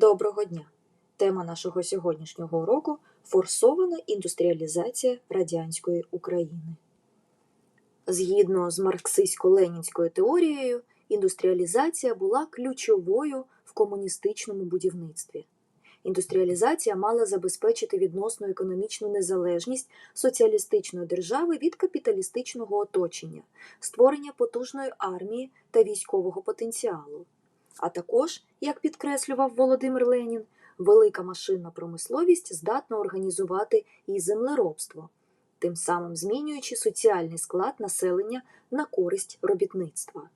Доброго дня! Тема нашого сьогоднішнього уроку форсована індустріалізація радянської України. Згідно з марксистсько-ленінською теорією, індустріалізація була ключовою в комуністичному будівництві. Індустріалізація мала забезпечити відносну економічну незалежність соціалістичної держави від капіталістичного оточення, створення потужної армії та військового потенціалу. А також, як підкреслював Володимир Ленін, велика машинна промисловість здатна організувати і землеробство, тим самим змінюючи соціальний склад населення на користь робітництва.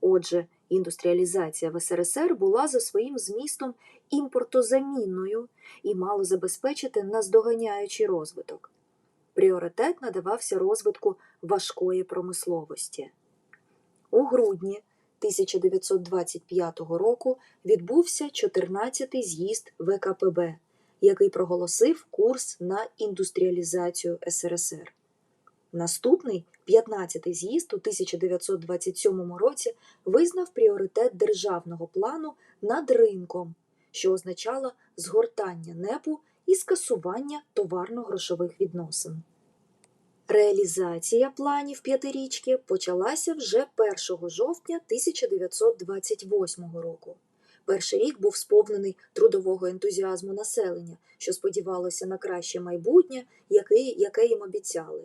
Отже, індустріалізація в СРСР була за своїм змістом імпортозамінною і мала забезпечити наздоганяючий розвиток. Пріоритет надавався розвитку важкої промисловості. У грудні 1925 року відбувся 14-й з'їзд ВКПБ, який проголосив курс на індустріалізацію СРСР. Наступний 15-й з'їзд у 1927 році визнав пріоритет державного плану над ринком, що означало згортання непу і скасування товарно-грошових відносин. Реалізація планів п'ятирічки почалася вже 1 жовтня 1928 року. Перший рік був сповнений трудового ентузіазму населення, що сподівалося на краще майбутнє, яке, їм обіцяли.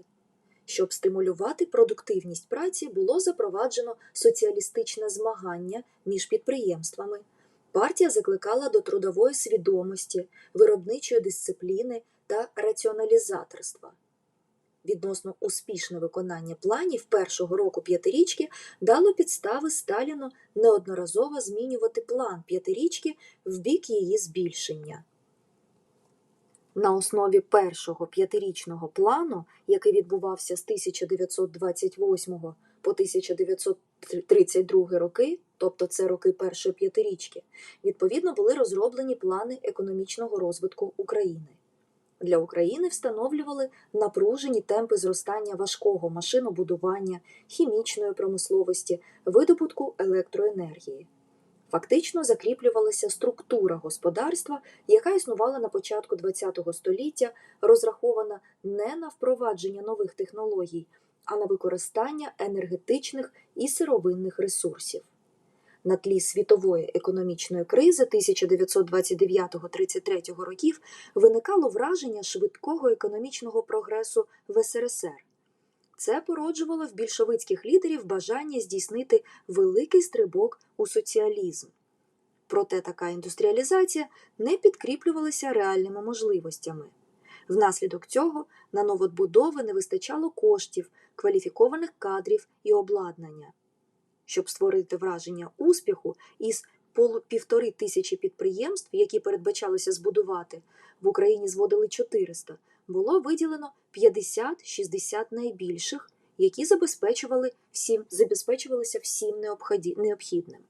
Щоб стимулювати продуктивність праці, було запроваджено соціалістичне змагання між підприємствами. Партія закликала до трудової свідомості, виробничої дисципліни та раціоналізаторства. Відносно успішне виконання планів першого року п'ятирічки дало підстави Сталіну неодноразово змінювати план п'ятирічки в бік її збільшення. На основі першого п'ятирічного плану, який відбувався з 1928 по 1932 роки, тобто це роки першої п'ятирічки, відповідно були розроблені плани економічного розвитку України. Для України встановлювали напружені темпи зростання важкого машинобудування, хімічної промисловості, видобутку електроенергії. Фактично закріплювалася структура господарства, яка існувала на початку ХХ століття, розрахована не на впровадження нових технологій, а на використання енергетичних і сировинних ресурсів. На тлі світової економічної кризи 1929-33 років виникало враження швидкого економічного прогресу в СРСР. Це породжувало в більшовицьких лідерів бажання здійснити великий стрибок у соціалізм. Проте така індустріалізація не підкріплювалася реальними можливостями. Внаслідок цього на новодбудови не вистачало коштів, кваліфікованих кадрів і обладнання. Щоб створити враження успіху із півтори тисячі підприємств, які передбачалося збудувати, в Україні зводили 400, було виділено 50-60 найбільших, які забезпечували всім, забезпечувалися всім необхідним.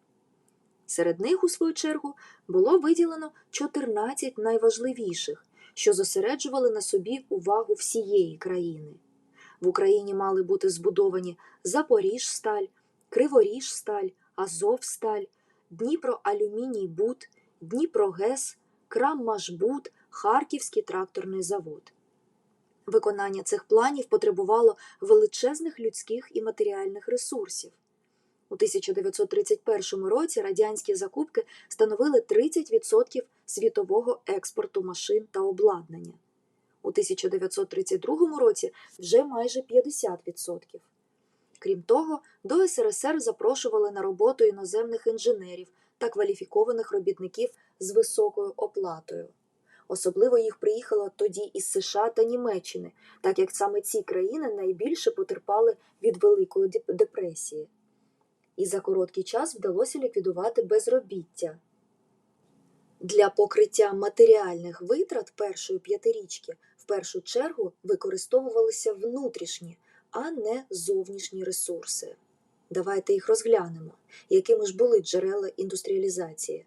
Серед них, у свою чергу, було виділено 14 найважливіших, що зосереджували на собі увагу всієї країни. В Україні мали бути збудовані Запоріжсталь, Криворіжсталь, Азовсталь, Дніпроалюмінійбуд, Дніпрогес, Краммашбуд, Харківський тракторний завод. Виконання цих планів потребувало величезних людських і матеріальних ресурсів. У 1931 році радянські закупки становили 30% світового експорту машин та обладнання. У 1932 році вже майже 50%. Крім того, до СРСР запрошували на роботу іноземних інженерів та кваліфікованих робітників з високою оплатою. Особливо їх приїхало тоді із США та Німеччини, так як саме ці країни найбільше потерпали від Великої депресії. І за короткий час вдалося ліквідувати безробіття. Для покриття матеріальних витрат першої п'ятирічки в першу чергу використовувалися внутрішні, а не зовнішні ресурси. Давайте їх розглянемо, якими ж були джерела індустріалізації.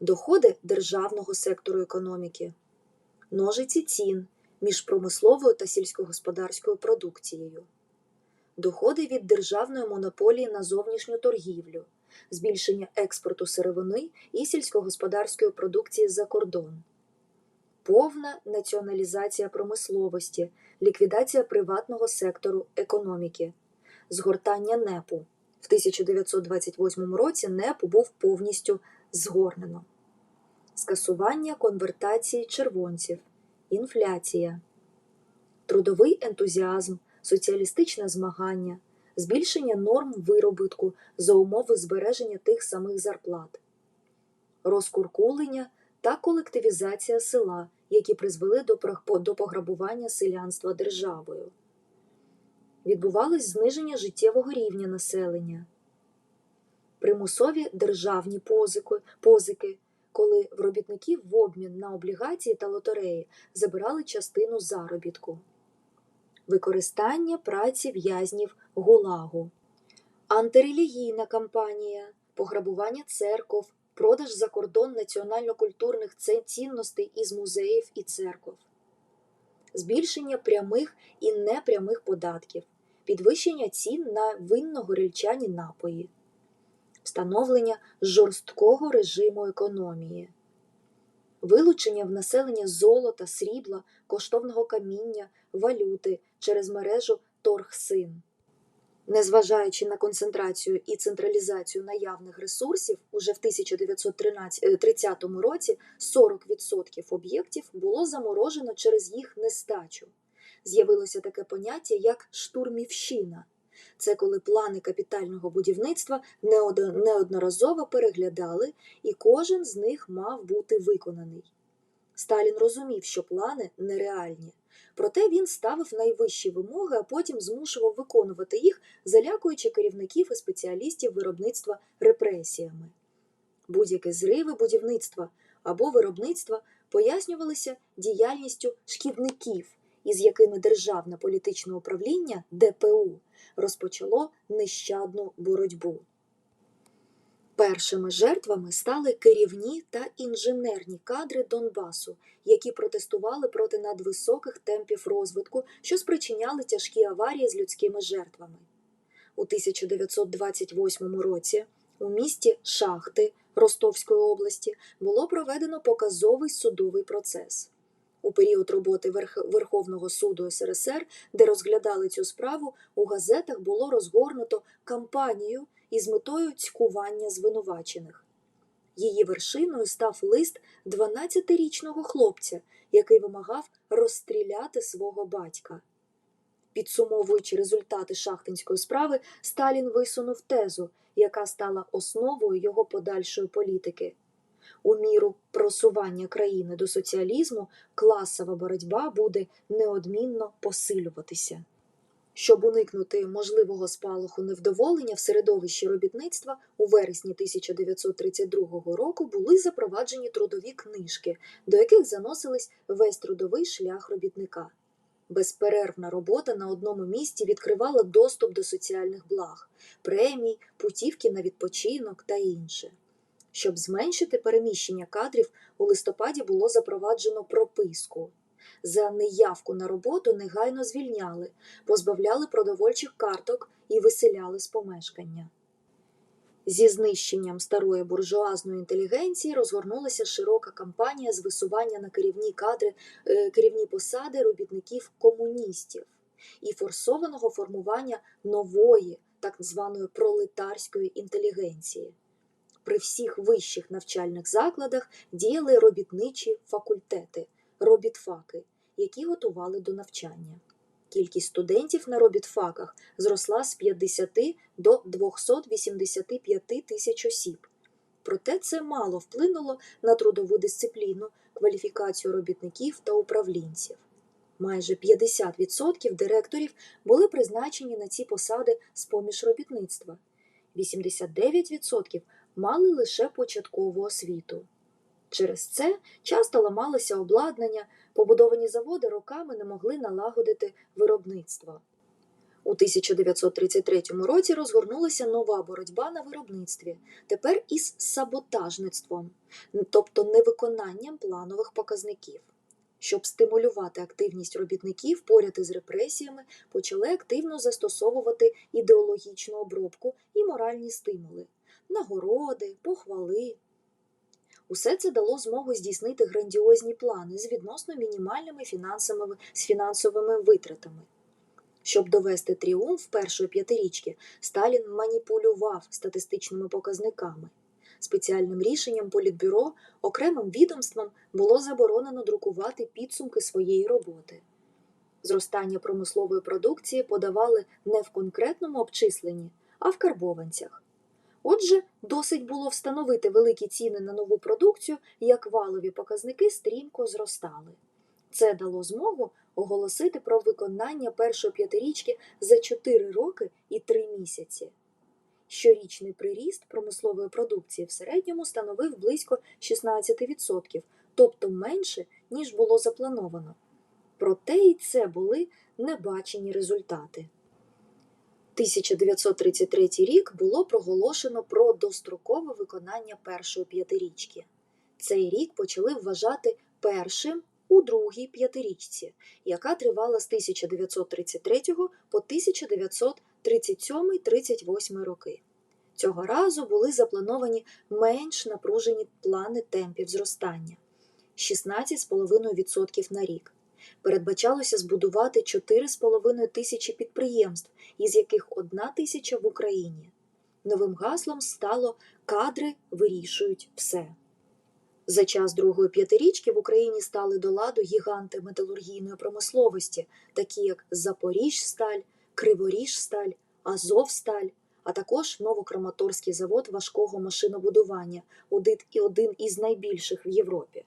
Доходи державного сектору економіки, ножиці цін між промисловою та сільськогосподарською продукцією, доходи від державної монополії на зовнішню торгівлю, збільшення експорту сировини і сільськогосподарської продукції за кордон, повна націоналізація промисловості, ліквідація приватного сектору економіки, згортання НЕПу. В 1928 році НЕП був повністю згорнено, скасування конвертації червонців, інфляція, трудовий ентузіазм, соціалістичне змагання, збільшення норм виробітку за умови збереження тих самих зарплат, розкуркулення та колективізація села, які призвели до пограбування селянства державою. Відбувалось зниження життєвого рівня населення, примусові державні позики, позики, коли в робітників в обмін на облігації та лотереї забирали частину заробітку, використання праці в'язнів ГУЛАГу, антирелігійна кампанія, пограбування церков, продаж за кордон національно-культурних цінностей із музеїв і церков, збільшення прямих і непрямих податків, підвищення цін на винно-горілчані напої, встановлення жорсткого режиму економії, вилучення в населення золота, срібла, коштовного каміння, валюти через мережу торгсин. Незважаючи на концентрацію і централізацію наявних ресурсів, уже в 1930 році 40% об'єктів було заморожено через їх нестачу. З'явилося таке поняття як штурмівщина. Це коли плани капітального будівництва неодноразово переглядали, і кожен з них мав бути виконаний. Сталін розумів, що плани нереальні. Проте він ставив найвищі вимоги, а потім змушував виконувати їх, залякуючи керівників і спеціалістів виробництва репресіями. Будь-які зриви будівництва або виробництва пояснювалися діяльністю шкідників, із якими державне політичне управління ДПУ розпочало нещадну боротьбу. Першими жертвами стали керівні та інженерні кадри Донбасу, які протестували проти надвисоких темпів розвитку, що спричиняли тяжкі аварії з людськими жертвами. У 1928 році у місті Шахти Ростовської області було проведено показовий судовий процес. У період роботи Верх- Верховного суду СРСР, де розглядали цю справу, у газетах було розгорнуто кампанію із метою цькування звинувачених. Її вершиною став лист 12-річного хлопця, який вимагав розстріляти свого батька. Підсумовуючи результати шахтинської справи, Сталін висунув тезу, яка стала основою його подальшої політики. У міру просування країни до соціалізму класова боротьба буде неодмінно посилюватися. Щоб уникнути можливого спалаху невдоволення в середовищі робітництва, у вересні 1932 року були запроваджені трудові книжки, до яких заносились весь трудовий шлях робітника. Безперервна робота на одному місці відкривала доступ до соціальних благ, премій, путівки на відпочинок та інше. Щоб зменшити переміщення кадрів, у листопаді було запроваджено прописку. За неявку на роботу негайно звільняли, позбавляли продовольчих карток і виселяли з помешкання. Зі знищенням старої буржуазної інтелігенції розгорнулася широка кампанія з висування на керівні кадри, е, керівні посади робітників комуністів і форсованого формування нової, так званої пролетарської інтелігенції. При всіх вищих навчальних закладах діяли робітничі факультети, робітфаки, які готували до навчання. Кількість студентів на робітфаках зросла з 50 до 285 тисяч осіб. Проте це мало вплинуло на трудову дисципліну, кваліфікацію робітників та управлінців. Майже 50% директорів були призначені на ці посади з поміж робітництва. 89% мали лише початкову освіту. Через це часто ламалося обладнання, побудовані заводи роками не могли налагодити виробництво. У 1933 році розгорнулася нова боротьба на виробництві, тепер із саботажництвом, тобто невиконанням планових показників. Щоб стимулювати активність робітників поряд із репресіями, почали активно застосовувати ідеологічну обробку і моральні стимули. нагороди, похвали. Усе це дало змогу здійснити грандіозні плани з відносно мінімальними фінансовими, з фінансовими витратами. Щоб довести тріумф першої п'ятирічки, Сталін маніпулював статистичними показниками. Спеціальним рішенням Політбюро окремим відомствам було заборонено друкувати підсумки своєї роботи. Зростання промислової продукції подавали не в конкретному обчисленні, а в карбованцях. Отже, досить було встановити великі ціни на нову продукцію, як валові показники стрімко зростали. Це дало змогу оголосити про виконання першої п'ятирічки за 4 роки і 3 місяці. Щорічний приріст промислової продукції в середньому становив близько 16%, тобто менше, ніж було заплановано. Проте і це були небачені результати. 1933 рік було проголошено про дострокове виконання першої п'ятирічки. Цей рік почали вважати першим у другій п'ятирічці, яка тривала з 1933 по 1937-38 роки. Цього разу були заплановані менш напружені плани темпів зростання 16,5% на рік. Передбачалося збудувати 4,5 тисячі підприємств, із яких одна тисяча в Україні. Новим гаслом стало кадри вирішують все. За час другої п'ятирічки в Україні стали до ладу гіганти металургійної промисловості, такі як Запоріжсталь, Криворіжсталь, Азовсталь, а також Новокраматорський завод важкого машинобудування, один і один із найбільших в Європі.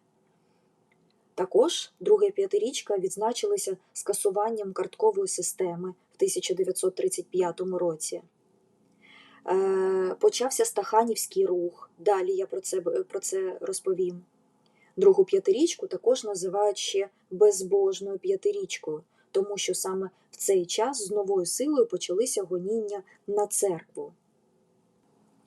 Також друга п'ятирічка відзначилася скасуванням карткової системи в 1935 році. Е, почався Стаханівський рух. Далі я про це, про це розповім. Другу п'ятирічку також називають ще безбожною п'ятирічкою, тому що саме в цей час з новою силою почалися гоніння на церкву.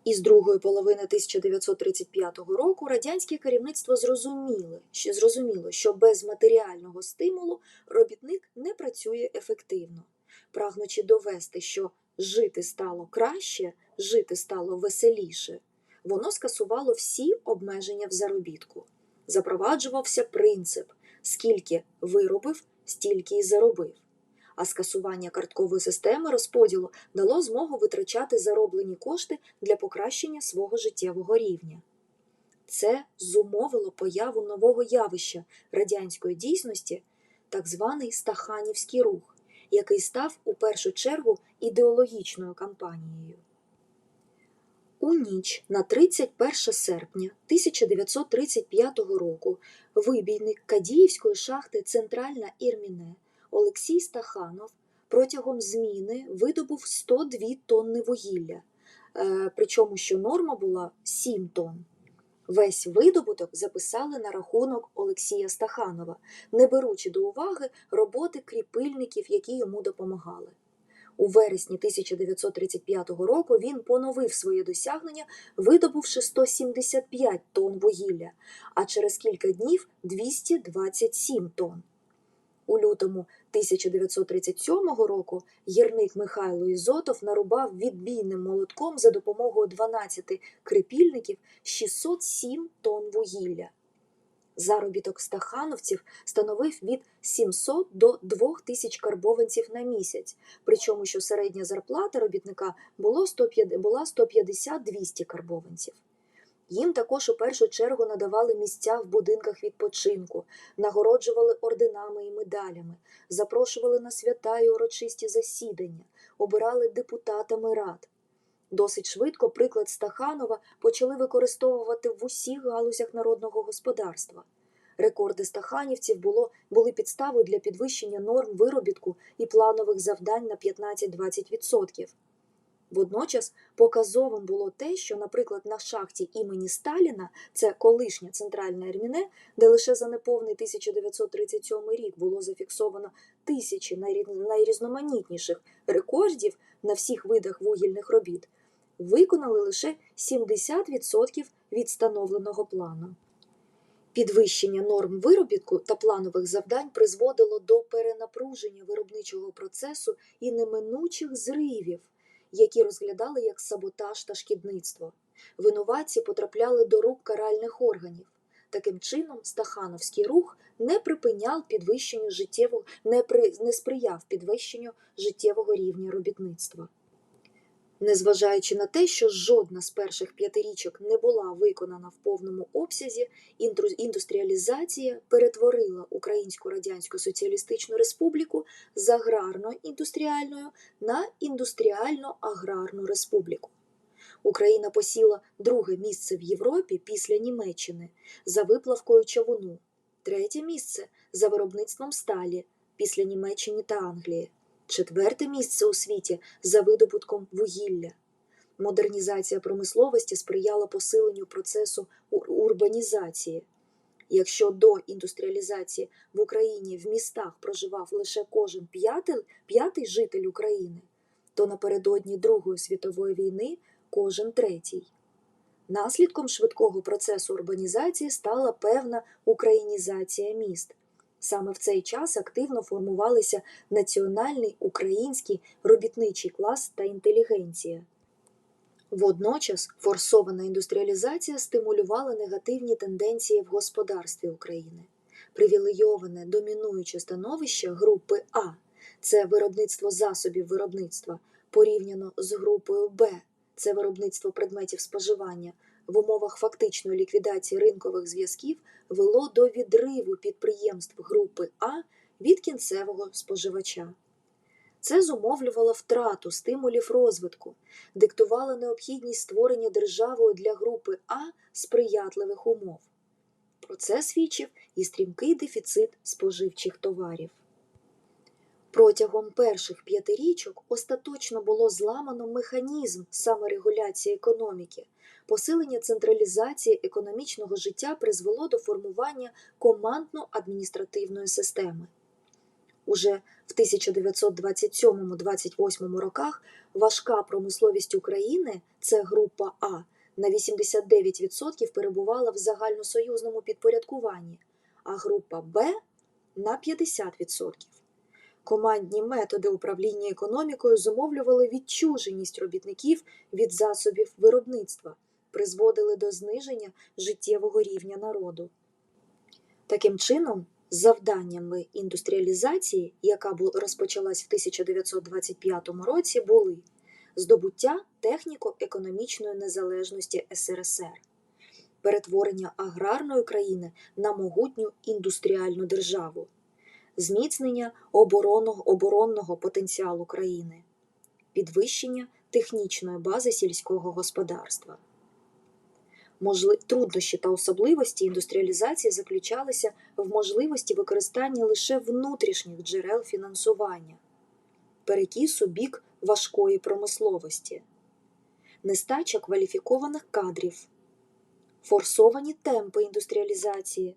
Із другої половини 1935 року радянське керівництво зрозуміло, що, зрозуміло, що без матеріального стимулу робітник не працює ефективно, прагнучи довести, що жити стало краще, жити стало веселіше, воно скасувало всі обмеження в заробітку. Запроваджувався принцип скільки виробив, стільки й заробив. А скасування карткової системи розподілу дало змогу витрачати зароблені кошти для покращення свого життєвого рівня. Це зумовило появу нового явища радянської дійсності, так званий Стаханівський рух, який став у першу чергу ідеологічною кампанією. У ніч на 31 серпня 1935 року вибійник Кадіївської шахти Центральна Ірміне Олексій Стаханов протягом зміни видобув 102 тонни вугілля, е, причому що норма була 7 тонн. Весь видобуток записали на рахунок Олексія Стаханова, не беручи до уваги роботи кріпильників, які йому допомагали. У вересні 1935 року він поновив своє досягнення, видобувши 175 тонн вугілля, а через кілька днів 227 тонн. У лютому 1937 року гірник Михайло Ізотов нарубав відбійним молотком за допомогою 12 крипільників 607 тонн вугілля. Заробіток стахановців становив від 700 до 2000 карбованців на місяць, причому що середня зарплата робітника була 150-200 карбованців. Їм також у першу чергу надавали місця в будинках відпочинку, нагороджували орденами і медалями, запрошували на свята і урочисті засідання, обирали депутатами рад. Досить швидко приклад Стаханова почали використовувати в усіх галузях народного господарства. Рекорди стаханівців було, були підставою для підвищення норм виробітку і планових завдань на 15-20%. Водночас показовим було те, що, наприклад, на шахті імені Сталіна, це колишня центральна Ерміне, де лише за неповний 1937 рік було зафіксовано тисячі найрізноманітніших рекордів на всіх видах вугільних робіт, виконали лише 70% від встановленого плану. Підвищення норм виробітку та планових завдань призводило до перенапруження виробничого процесу і неминучих зривів, які розглядали як саботаж та шкідництво. Винуватці потрапляли до рук каральних органів. Таким чином, стахановський рух не припиняв підвищенню життєвого, не, при, не сприяв підвищенню життєвого рівня робітництва. Незважаючи на те, що жодна з перших п'ятирічок не була виконана в повному обсязі, індустріалізація перетворила Українську Радянську Соціалістичну Республіку з аграрно-індустріальною на індустріально-аграрну республіку. Україна посіла друге місце в Європі після Німеччини за виплавкою човуну, третє місце за виробництвом сталі після Німеччини та Англії, четверте місце у світі за видобутком вугілля. Модернізація промисловості сприяла посиленню процесу урбанізації. Якщо до індустріалізації в Україні в містах проживав лише кожен п'ятий, п'ятий житель України, то напередодні Другої світової війни кожен третій. Наслідком швидкого процесу урбанізації стала певна українізація міст. Саме в цей час активно формувалися національний український робітничий клас та інтелігенція. Водночас форсована індустріалізація стимулювала негативні тенденції в господарстві України. Привілейоване домінуюче становище групи А це виробництво засобів виробництва, порівняно з групою Б це виробництво предметів споживання, в умовах фактичної ліквідації ринкових зв'язків вело до відриву підприємств групи А від кінцевого споживача. Це зумовлювало втрату стимулів розвитку, диктувало необхідність створення державою для групи А сприятливих умов. Про це свідчив і стрімкий дефіцит споживчих товарів. Протягом перших п'ятирічок остаточно було зламано механізм саморегуляції економіки. Посилення централізації економічного життя призвело до формування командно-адміністративної системи. Уже в 1927-28 роках важка промисловість України, це група А, на 89% перебувала в загальносоюзному підпорядкуванні, а група Б на 50%. Командні методи управління економікою зумовлювали відчуженість робітників від засобів виробництва, призводили до зниження життєвого рівня народу. Таким чином, завданнями індустріалізації, яка розпочалась в 1925 році, були здобуття техніко-економічної незалежності СРСР, перетворення аграрної країни на могутню індустріальну державу, зміцнення оборонного, оборонного потенціалу країни, підвищення технічної бази сільського господарства. Можли... Труднощі та особливості індустріалізації заключалися в можливості використання лише внутрішніх джерел фінансування, перекіс у бік важкої промисловості, нестача кваліфікованих кадрів, форсовані темпи індустріалізації.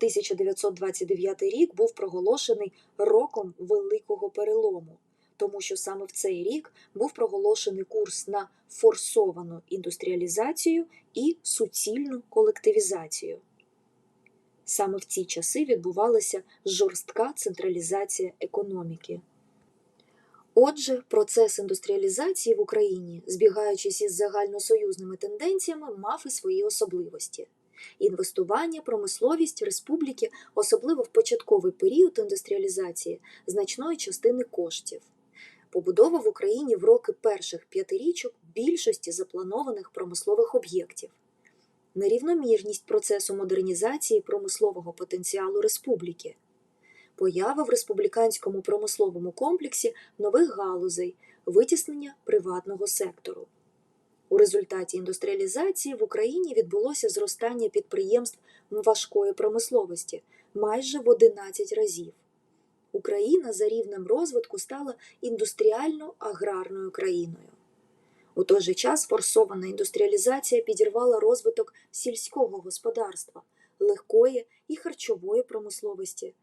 В 1929 рік був проголошений роком великого перелому, тому що саме в цей рік був проголошений курс на форсовану індустріалізацію і суцільну колективізацію. Саме в ці часи відбувалася жорстка централізація економіки. Отже, процес індустріалізації в Україні, збігаючись із загальносоюзними тенденціями, мав і свої особливості. Інвестування, промисловість республіки, особливо в початковий період індустріалізації, значної частини коштів. Побудова в Україні в роки перших п'ятирічок більшості запланованих промислових об'єктів, нерівномірність процесу модернізації промислового потенціалу республіки, поява в республіканському промисловому комплексі нових галузей, витіснення приватного сектору. У результаті індустріалізації в Україні відбулося зростання підприємств важкої промисловості майже в 11 разів. Україна за рівнем розвитку стала індустріально-аграрною країною. У той же час форсована індустріалізація підірвала розвиток сільського господарства, легкої і харчової промисловості,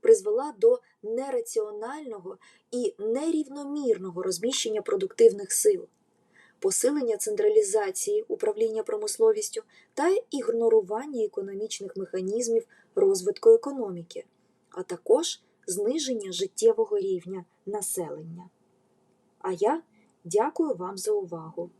призвела до нераціонального і нерівномірного розміщення продуктивних сил, посилення централізації управління промисловістю та ігнорування економічних механізмів розвитку економіки, а також зниження життєвого рівня населення. А я дякую вам за увагу.